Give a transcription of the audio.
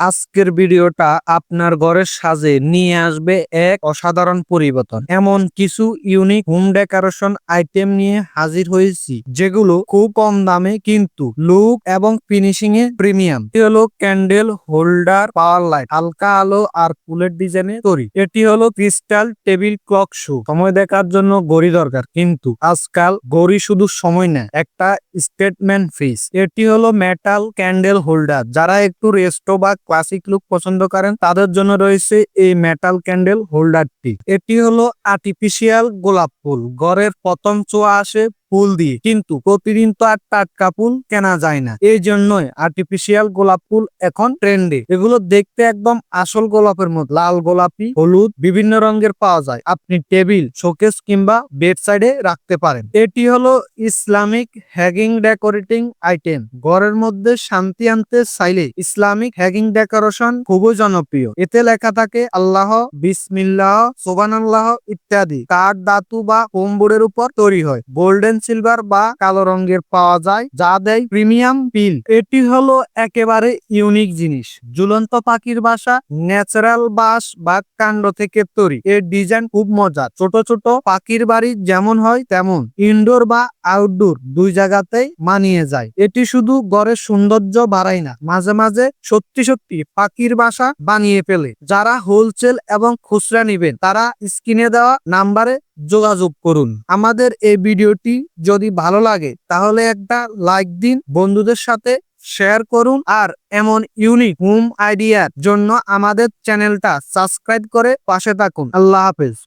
আজকের ভিডিওটা আপনার ঘরের সাজে নিয়ে আসবে এক অসাধারণ পরিবর্তন। এমন কিছু ইউনিক হোম ডেকোরেশন আইটেম নিয়ে হাজির হয়েছি, যেগুলো খুব কম দামে কিন্তু লুক এবং ফিনিশিং এ প্রিমিয়াম এটি হলো ক্যান্ডেল হোল্ডার পাওয়ার লাইট হালকা আলো আর ফুলের ডিজাইনে তৈরি। এটি হলো ক্রিস্টাল টেবিল ক্লক শু সময় দেখার জন্য গড়ি দরকার, কিন্তু আজকাল গড়ি শুধু সময় নেয়, একটা স্টেটমেন্ট ফিস এটি হলো মেটাল ক্যান্ডেল হোল্ডার যারা একটু রেস্টো বা ক্লাসিক লুক পছন্দ করেন, তাদের জন্য রয়েছে এই মেটাল ক্যান্ডেল হোল্ডারটি এটি হলো আর্টিফিশিয়াল গোলাপ ফুল। ঘরের প্রথম চোয়া আসে ফুল দিয়ে। কিন্তু প্রতিদিন তো আর টাটকা ফুল কেনা যায় না। এই জন্যই আর্টিফিশিয়াল গোলাপ ফুল এখন ট্রেন্ডে এগুলো দেখতে একদম আসল গোলাপের মতো। লাল গোলাপি, হলুদ, বিভিন্ন রঙের পাওয়া যায়। আপনি টেবিল, শোকেস কিংবা বেড সাইডে রাখতে পারেন। এটি হলো ইসলামিক হ্যাগিং ডেকোরেটিং আইটেম। ঘরের মধ্যে শান্তি আনতে চাইলে ইসলামিক হ্যাগিং ডেকোরেশন খুবই জনপ্রিয়। এতে লেখা থাকে, আল্লাহ, বিসমিল্লাহ সোবান আল্লাহ ইত্যাদি। কাঠ, ধাতু বা কম্বুরের উপর তৈরি হয়। গোল্ডেন সিলভার বা কালো রঙের পাওয়া যায়, যা দেয় প্রিমিয়াম পিল এটি হলো একেবারে ইউনিক জিনিস। ঝুলন্ত পাখির বাসা ন্যাচারাল বাঁশ বা কাণ্ড থেকে তৈরি। এর ডিজাইন খুব মজা ছোট ছোট পাখির বাড়ি যেমন হয় তেমন। ইনডোর বা আউটডোর দুই জায়গাতেই মানিয়ে যায়। এটি শুধু ঘরের সৌন্দর্য বাড়ায় না, মাঝে মাঝে সত্যি সত্যি পাখির বাসা বানিয়ে ফেলে। যারা হোলসেল এবং খুচরা নিবেন, তারা স্ক্রিনে দেওয়া নাম্বারে যোগাযোগ করুন। আমাদের এই ভিডিওটি যদি ভালো লাগে, তাহলে একটা লাইক দিন, বন্ধুদের সাথে শেয়ার করুন আর এমন ইউনিক হোম আইডিয়ার জন্য আমাদের চ্যানেলটা সাবস্ক্রাইব করে পাশে থাকুন। আল্লাহ হাফেজ।